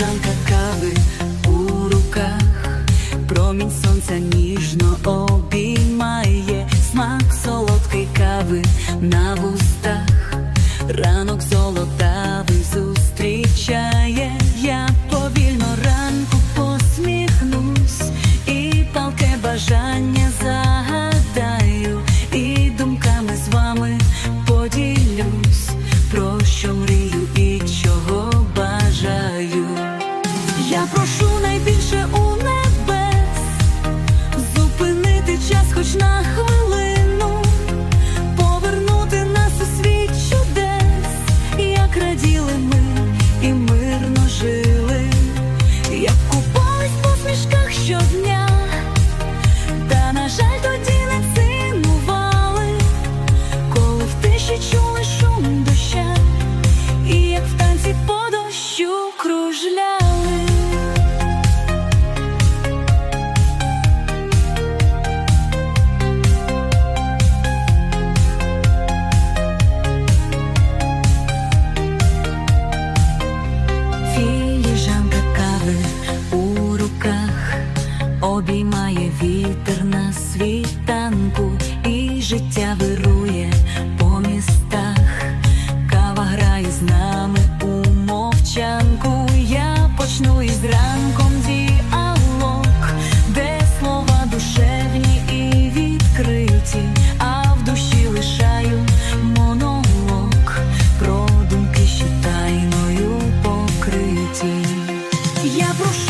Філіжанка кави у руках, промінь сонця ніжно обіймає, смак солодкий кави на вустах, ранок золотавий зустрічає, я повільно ранку посміхнусь, і палке бажання загадаю, і думками з вами поділюсь, про що мрію. обіймає вітер на світанку, і життя вирує по містах, кава грає з нами у мовчанку. Я почну із ранком діалог, де слова душевні і відкриті, а в душі лишаю монолог, про ще тайною покриті. Я прошу